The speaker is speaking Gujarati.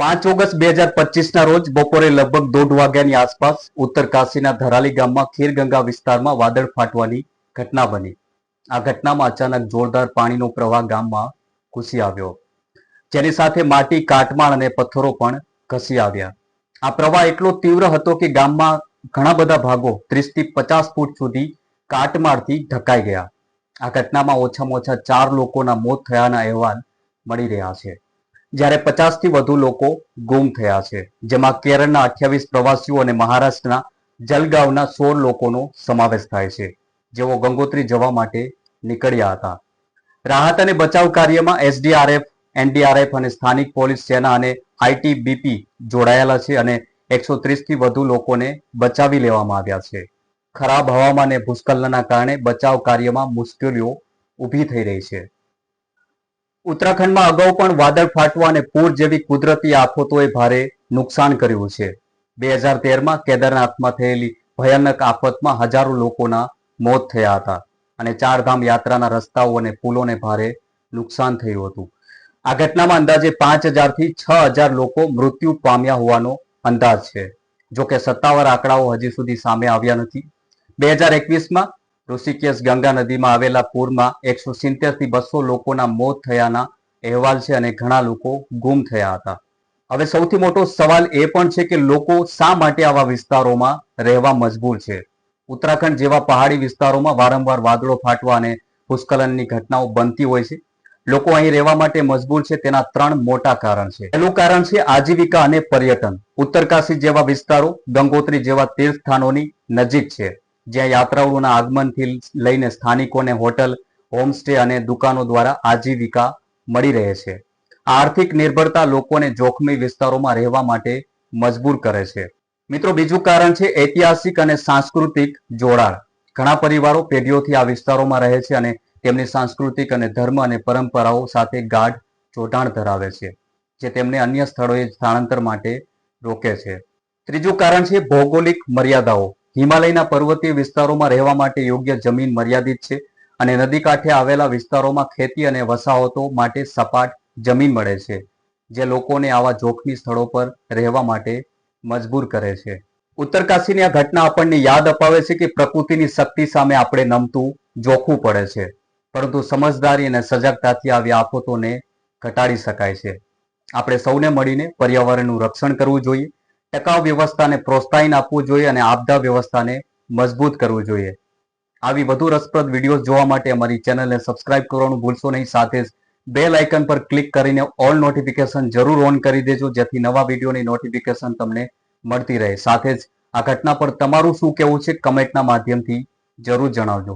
પાંચ ઓગસ્ટ બે હજાર પચીસના રોજ બપોરે લગભગ દોઢ વાગ્યાની આસપાસ ઉત્તર કાશીના ધરાલી ગામમાં ખીરગંગા વિસ્તારમાં વાદળ ફાટવાની ઘટના બની. આ ઘટનામાં અચાનક જોરદાર પાણીનો પ્રવાહ ગામમાં ઘૂસી આવ્યો. જેની સાથે માટી, કાટમાળ અને પથ્થરો પણ ઘસી આવ્યા. આ પ્રવાહ એટલો તીવ્ર હતો કે ગામમાં ઘણા બધા ભાગો ત્રીસથી પચાસ ફૂટ સુધી કાટમાળથી ઢકાઈ ગયા. આ ઘટનામાં ઓછામાં ઓછા ચાર લોકોના મોત થયાના અહેવાલ મળી રહ્યા છે. જ્યારે પચાસથી વધુ લોકો ગુમ થયા છે. જેમાં કેરળના અઠ્યાવીસ પ્રવાસીઓ અને મહારાષ્ટ્રના જલગાંવના સોળ લોકોનો સમાવેશ થાય છે. જેઓ ગંગોત્રી જવા માટે નીકળ્યા હતા. રાહત અને બચાવ કાર્યમાં એસડીઆરએફ, એનડીઆરએફ અને સ્થાનિક પોલીસ સેના અને આઈટીબીપી જોડાયેલા છે અને એકસો ત્રીસથી વધુ લોકોને બચાવી લેવામાં આવ્યા છે. ખરાબ હવામાન અને ભૂસ્ખલનના કારણે બચાવ કાર્યમાં મુશ્કેલીઓ ઊભી થઈ રહી છે. ઉત્તરાખંડમાં અગાઉ પણ વાદળ ફાટવા અને પૂર જેવી કુદરતી આફતોએ ભારે નુકસાન કર્યું છે. બે હજાર તેરમાં કેદારનાથમાં થયેલી ભયાનક આફતમાં હજારો લોકોના મોત થયા હતા અને ચારધામ યાત્રાના રસ્તાઓ અને પુલોને ભારે નુકસાન થયું હતું. આ ઘટનામાં અંદાજે પાંચ હજારથી છ હજાર લોકો મૃત્યુ પામ્યા હોવાનો અંદાજ છે. જો કે સત્તાવાર આંકડાઓ હજી સુધી સામે આવ્યા નથી. બે હજાર એકવીસમાં ઋષિકેશ ગંગા નદીમાં આવેલા પૂરમાં એકસો સિત્તેરથી બસો લોકોના મોત થયાના અહેવાલ છે અને ઘણા લોકો ગુમ થયા હતા. હવે સૌથી મોટો સવાલ એ પણ છે કે લોકો શા માટે આવા વિસ્તારોમાં રહેવા મજબૂર છે? ઉત્તરાખંડ જેવા પહાડી વિસ્તારોમાં વારંવાર વાદળો ફાટવા અને ભૂસ્ખલનની ઘટનાઓ બનતી હોય છે. લોકો અહીં રહેવા માટે મજબૂર છે તેના ત્રણ મોટા કારણ છે. પહેલું કારણ છે આજીવિકા અને પર્યટન. ઉત્તરકાશી જેવા વિસ્તારો ગંગોત્રી જેવા તીર્થ સ્થાનોની નજીક છે. જ્યાં યાત્રાળુઓના આગમનથી લઈને સ્થાનિકોને હોટલ, હોમસ્ટે અને દુકાનો દ્વારા આજીવિકા મળી રહે છે. આર્થિક નિર્ભરતા લોકોને જોખમી વિસ્તારોમાં રહેવા માટે મજબૂર કરે છે. મિત્રો, બીજું કારણ છે ઐતિહાસિક અને સાંસ્કૃતિક જોડાણ. ઘણા પરિવારો પેઢીઓથી આ વિસ્તારોમાં રહે છે અને તેમની સાંસ્કૃતિક અને ધર્મ અને પરંપરાઓ સાથે ગાઢ જોડાણ ધરાવે છે, જે તેમને અન્ય સ્થળોએ સ્થળાંતર માટે રોકે છે. ત્રીજું કારણ છે ભૌગોલિક મર્યાદાઓ. હિમાલયના પર્વતીય વિસ્તારોમાં રહેવા માટે યોગ્ય જમીન મર્યાદિત છે અને નદી કાંઠે આવેલા વિસ્તારોમાં ખેતી અને વસાહતો માટે સપાટ જમીન મળે છે, જે લોકોને આવા જોખમી સ્થળો પર રહેવા માટે મજબૂર કરે છે. ઉત્તરકાશીની આ ઘટના આપણને યાદ અપાવે છે કે પ્રકૃતિની શક્તિ સામે આપણે નમતું જોખવું પડે છે, પરંતુ સમજદારી અને સજાગતાથી આવી આફતોને ઘટાડી શકાય છે. આપણે સૌને મળીને પર્યાવરણનું રક્ષણ કરવું જોઈએ. ટકાઉ વ્યવસ્થાને પ્રોત્સાહન આપવું જોઈએ અને આપદા વ્યવસ્થાને મજબૂત કરવું જોઈએ. આવી વધુ રસપ્રદ વીડિયો જોવા માટે અમારી ચેનલને સબસ્ક્રાઇબ કરવાનું ભૂલશો નહીં. સાથે જ બેલ આઇકન પર ક્લિક કરીને ઓલ નોટિફિકેશન જરૂર ઓન કરી દેજો, જેથી નવા વિડીયોની નોટિફિકેશન તમને મળતી રહે. સાથે જ આ ઘટના પર તમારું શું કહેવું છે કમેન્ટના માધ્યમથી જરૂર જણાવજો.